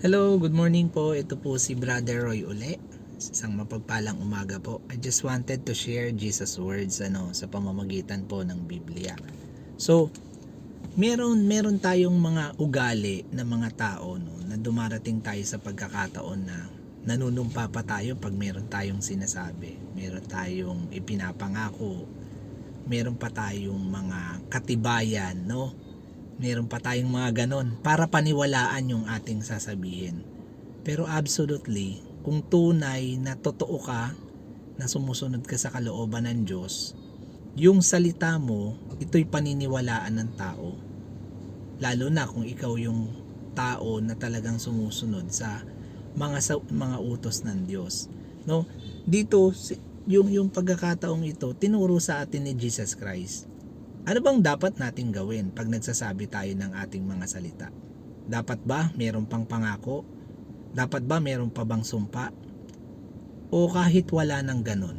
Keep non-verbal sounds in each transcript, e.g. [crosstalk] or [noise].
Hello, good morning po. Ito po si Brother Roy uli. Isang mapagpalang umaga po. I just wanted to share Jesus words ano sa pamamagitan po ng Biblia. So, meron meron tayong mga ugali na mga tao no na dumarating tayo sa pagkakataon na nanunumpa pa tayo pag meron tayong sinasabi. Meron tayong ipinapangako. Meron pa tayong mga katibayan, no? Meron pa tayong mga ganon para paniwalaan yung ating sasabihin. Pero absolutely, kung tunay na totoo ka, na sumusunod ka sa kalooban ng Diyos, yung salita mo, ito'y paniniwalaan ng tao. Lalo na kung ikaw yung tao na talagang sumusunod sa mga sa, mga utos ng Diyos. No? Dito yung yung pagkakataong ito tinuro sa atin ni Jesus Christ. Ano bang dapat nating gawin pag nagsasabi tayo ng ating mga salita? Dapat ba meron pang pangako? Dapat ba meron pa bang sumpa? O kahit wala nang ganun?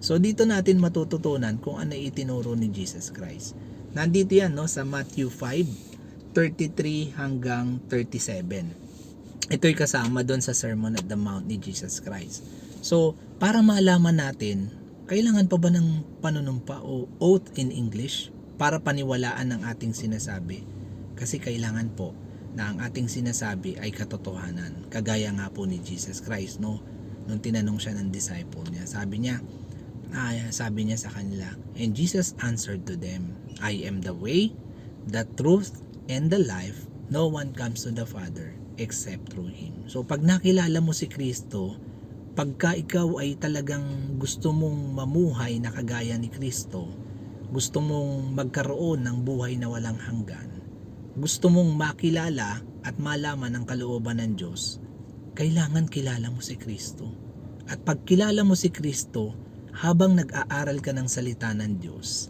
So dito natin matututunan kung ano itinuro ni Jesus Christ. Nandito yan no, sa Matthew 5, 33 hanggang 37. Ito'y kasama doon sa Sermon at the Mount ni Jesus Christ. So, para malaman natin, kailangan pa ba ng panunumpa o oath in English para paniwalaan ang ating sinasabi? Kasi kailangan po na ang ating sinasabi ay katotohanan. Kagaya nga po ni Jesus Christ, no? Nung tinanong siya ng disciple niya, sabi niya, ah, sabi niya sa kanila, And Jesus answered to them, I am the way, the truth, and the life. No one comes to the Father except through Him. So pag nakilala mo si Kristo, pagka ikaw ay talagang gusto mong mamuhay na kagaya ni Kristo, gusto mong magkaroon ng buhay na walang hanggan, gusto mong makilala at malaman ang kalooban ng Diyos, kailangan kilala mo si Kristo. At pag kilala mo si Kristo, habang nag-aaral ka ng salita ng Diyos,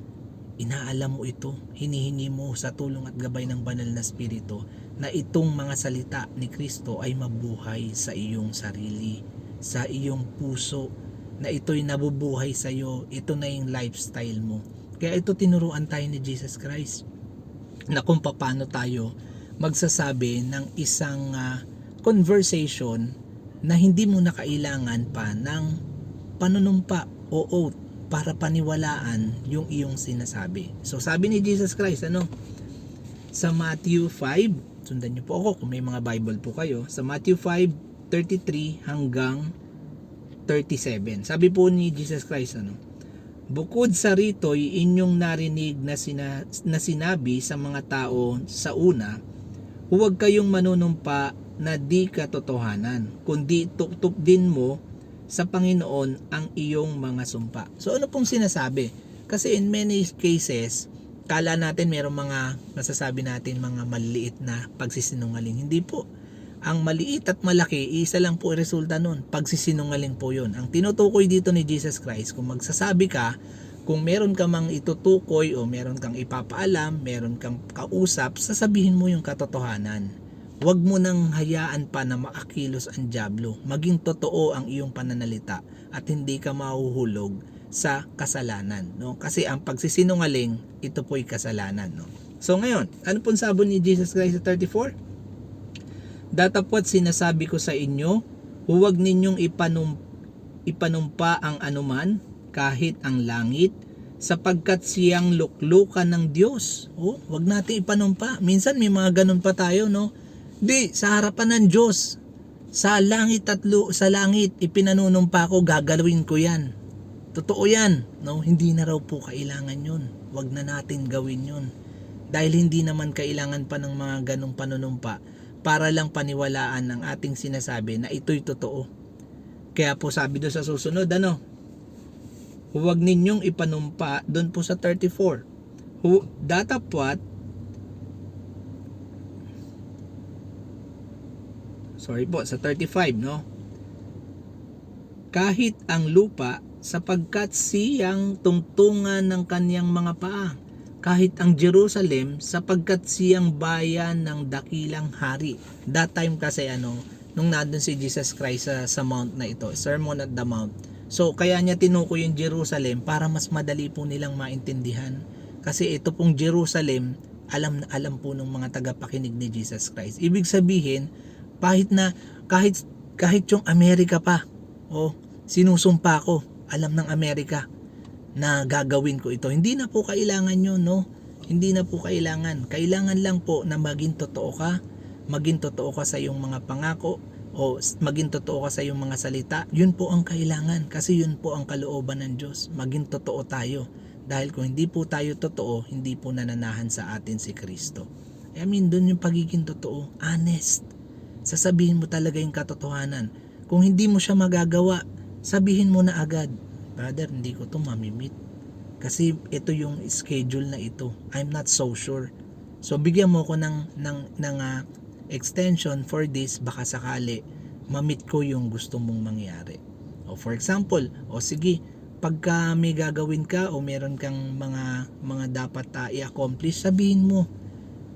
inaalam mo ito, hinihingi mo sa tulong at gabay ng banal na Espiritu na itong mga salita ni Kristo ay mabuhay sa iyong sarili, sa iyong puso, na ito'y nabubuhay sa iyo, ito na yung lifestyle mo. Kaya ito tinuruan tayo ni Jesus Christ na kung paano tayo magsasabi ng isang ah, conversation na hindi mo na kailangan pa ng panunumpa o oath para paniwalaan yung iyong sinasabi. So sabi ni Jesus Christ ano sa Matthew 5, sundan niyo po ako kung may mga Bible po kayo, sa Matthew 5, 33 hanggang 37. Sabi po ni Jesus Christ ano, Bukod sa rito'y inyong narinig na, sina, na sinabi sa mga tao sa una, huwag kayong manunumpa na di katotohanan, kundi tuktok din mo sa Panginoon ang iyong mga sumpa. So ano pong sinasabi? Kasi in many cases, kala natin mayroong mga nasasabi natin mga maliliit na pagsisinungaling. Hindi po. Ang maliit at malaki, isa lang po resulta nun. Pagsisinungaling po yun. Ang tinutukoy dito ni Jesus Christ, kung magsasabi ka, kung meron ka mang itutukoy o meron kang ipapaalam, meron kang kausap, sasabihin mo yung katotohanan. Huwag mo nang hayaan pa na maakilos ang Diablo. Maging totoo ang iyong pananalita at hindi ka mahuhulog sa kasalanan. No? Kasi ang pagsisinungaling, ito po'y kasalanan. No? So ngayon, ano pong sabon ni Jesus Christ sa 34? Datapwat sinasabi ko sa inyo, huwag ninyong ipanum, ipanumpa ang anuman, kahit ang langit, sapagkat siyang luklukan ng Diyos. Oh, wag natin ipanumpa. Minsan may mga ganun pa tayo, no? Di, sa harapan ng Diyos, sa langit at lu- sa langit, ipinanunumpa ko, gagalawin ko yan. Totoo yan, no? Hindi na raw po kailangan yun. Wag na natin gawin yun. Dahil hindi naman kailangan pa ng mga ganong panunumpa para lang paniwalaan ang ating sinasabi na ito'y totoo. Kaya po sabi doon sa susunod, ano? Huwag ninyong ipanumpa doon po sa 34. Hu, datapwat Sorry po, sa 35, no? Kahit ang lupa sapagkat siyang tungtungan ng kaniyang mga paa kahit ang Jerusalem sapagkat siyang bayan ng dakilang hari. That time kasi ano, nung nandun si Jesus Christ sa, sa mount na ito, Sermon at the Mount. So kaya niya tinukoy yung Jerusalem para mas madali po nilang maintindihan. Kasi ito pong Jerusalem, alam na alam po ng mga tagapakinig ni Jesus Christ. Ibig sabihin, Kahit na, kahit, kahit yung Amerika pa, oh, sinusumpa ko, alam ng Amerika, na gagawin ko ito. Hindi na po kailangan yun, no? Hindi na po kailangan. Kailangan lang po na maging totoo ka, maging totoo ka sa iyong mga pangako, o maging totoo ka sa iyong mga salita. Yun po ang kailangan kasi yun po ang kalooban ng Diyos. Maging totoo tayo. Dahil kung hindi po tayo totoo, hindi po nananahan sa atin si Kristo. I mean, doon yung pagiging totoo, honest. Sasabihin mo talaga yung katotohanan. Kung hindi mo siya magagawa, sabihin mo na agad, Brother, hindi ko to mamimit. Kasi ito yung schedule na ito. I'm not so sure. So bigyan mo ko ng ng ng ah, extension for this baka sakali mamit ko yung gusto mong mangyari. O for example, o sige, pagka may gagawin ka o meron kang mga mga dapat ah, i-accomplish, sabihin mo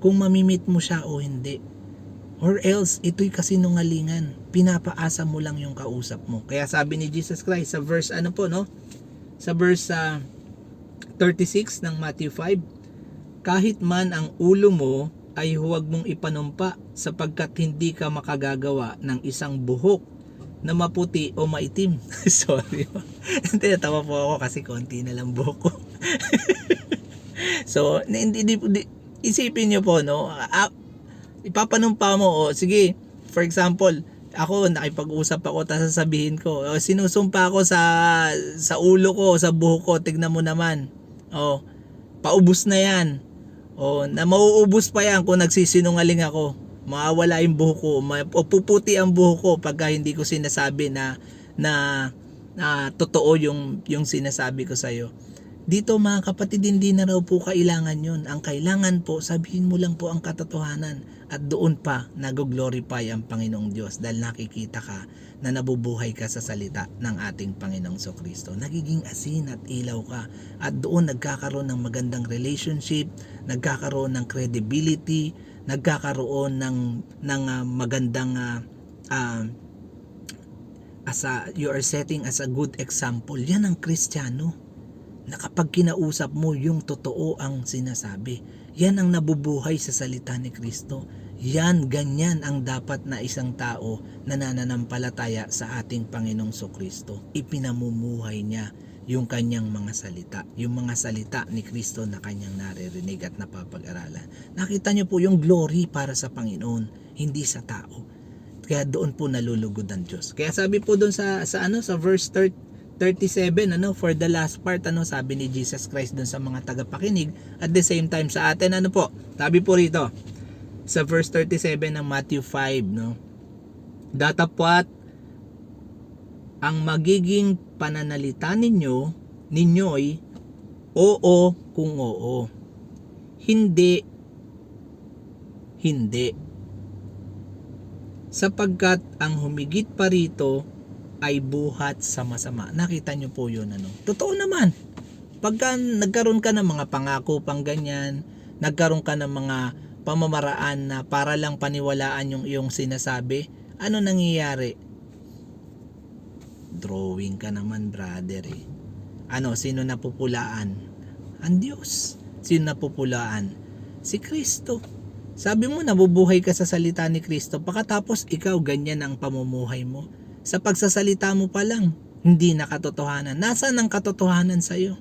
kung mamimit mo siya o hindi. Or else, ito'y kasinungalingan. Pinapaasa mo lang yung kausap mo. Kaya sabi ni Jesus Christ sa verse ano po no? Sa verse ah, 36 ng Matthew 5, kahit man ang ulo mo ay huwag mong ipanumpa sapagkat hindi ka makagagawa ng isang buhok na maputi o maitim. [laughs] Sorry. Tinatawa po ako kasi konti na lang buhok ko. [laughs] so, hindi, hindi, hindi- isipin nyo po, no? Ipapanumpa mo, o sige, for example, ako, nakipag-usap ako, tapos sasabihin ko, o, sinusumpa ako sa, sa ulo ko, sa buhok ko, tignan mo naman. O, paubos na yan. O, na mauubos pa yan kung nagsisinungaling ako. Mawawala yung buhok ko, o puputi ang buhok ko pagka hindi ko sinasabi na, na, na totoo yung, yung sinasabi ko sa'yo. Dito mga kapatid, hindi na raw po kailangan yun. Ang kailangan po, sabihin mo lang po ang katotohanan. At doon pa, nag-glorify ang Panginoong Diyos dahil nakikita ka na nabubuhay ka sa salita ng ating Panginoong Kristo. Nagiging asin at ilaw ka. At doon nagkakaroon ng magandang relationship, nagkakaroon ng credibility, nagkakaroon ng, ng ah, magandang ah, ah, as a, you are setting as a good example. Yan ang Kristiyano na kapag kinausap mo yung totoo ang sinasabi. Yan ang nabubuhay sa salita ni Kristo. Yan, ganyan ang dapat na isang tao na nananampalataya sa ating Panginoong Kristo. Ipinamumuhay niya yung kanyang mga salita. Yung mga salita ni Kristo na kanyang naririnig at napapag-aralan. Nakita niyo po yung glory para sa Panginoon, hindi sa tao. Kaya doon po nalulugod ang Diyos. Kaya sabi po doon sa, sa ano sa verse 30, 37 ano for the last part ano sabi ni Jesus Christ doon sa mga tagapakinig at the same time sa atin ano po sabi po rito sa verse 37 ng Matthew 5 no datapwat ang magiging pananalita ninyo ninyo'y oo kung oo hindi hindi sapagkat ang humigit pa rito ay buhat sa masama. Nakita nyo po yun ano. Totoo naman. Pagka nagkaroon ka ng mga pangako pang ganyan, nagkaroon ka ng mga pamamaraan na para lang paniwalaan yung iyong sinasabi, ano nangyayari? Drawing ka naman brother eh. Ano, sino napupulaan? Ang Diyos. Sino napupulaan? Si Kristo. Sabi mo, nabubuhay ka sa salita ni Kristo. Pagkatapos, ikaw, ganyan ang pamumuhay mo sa pagsasalita mo pa lang, hindi na katotohanan. Nasaan ang katotohanan sa iyo?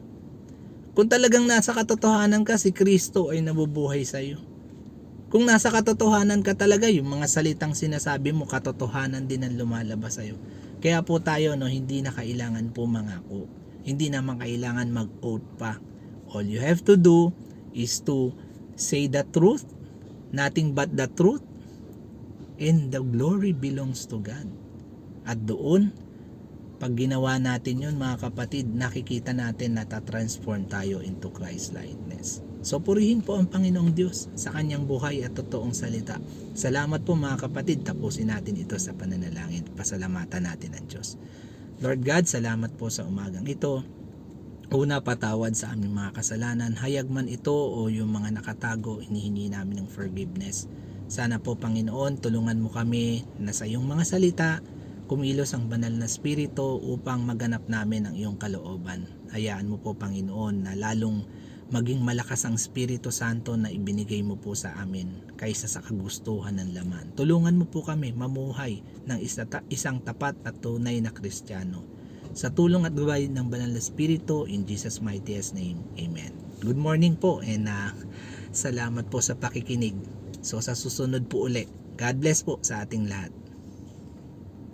Kung talagang nasa katotohanan ka, si Kristo ay nabubuhay sa iyo. Kung nasa katotohanan ka talaga, yung mga salitang sinasabi mo, katotohanan din ang lumalabas sa iyo. Kaya po tayo, no, hindi na kailangan po mangako. Hindi naman kailangan mag-oath pa. All you have to do is to say the truth, nothing but the truth, and the glory belongs to God. At doon, pag ginawa natin yun mga kapatid, nakikita natin na ta-transform tayo into Christ likeness. So purihin po ang Panginoong Diyos sa kanyang buhay at totoong salita. Salamat po mga kapatid, tapusin natin ito sa pananalangin. Pasalamatan natin ang Diyos. Lord God, salamat po sa umagang ito. Una, patawad sa aming mga kasalanan. Hayag man ito o yung mga nakatago, hinihingi namin ng forgiveness. Sana po Panginoon, tulungan mo kami na sa iyong mga salita, kumilos ang banal na spirito upang maganap namin ang iyong kalooban. Hayaan mo po Panginoon na lalong maging malakas ang Espiritu Santo na ibinigay mo po sa amin kaysa sa kagustuhan ng laman. Tulungan mo po kami mamuhay ng isa, isang tapat at tunay na Kristiyano. Sa tulong at gabay ng Banal na Espiritu, in Jesus' mightiest name, Amen. Good morning po and ah, salamat po sa pakikinig. So sa susunod po uli, God bless po sa ating lahat.